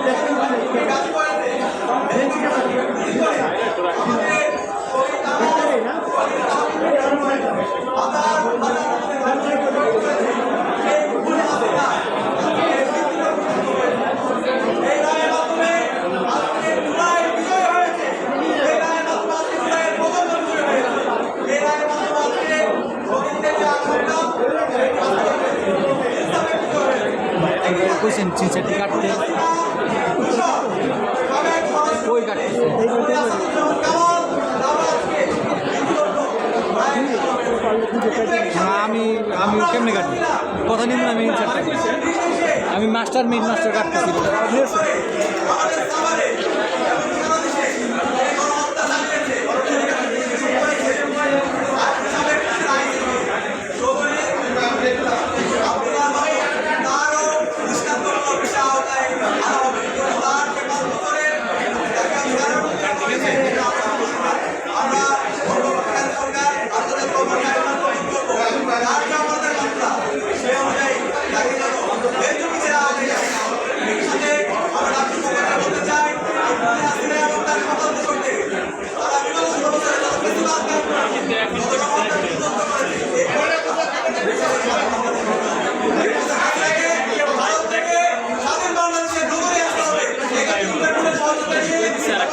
ওটা কি মানে কাজ করে দেখি কি করে কইছেন চিনচারটি কাটতে। কই কাটতেছে আমি আমি কেমনে কাটি কথা নিব না আমি আমি মাস্টার মিন মাস্টার কাটতেছি। Gracias.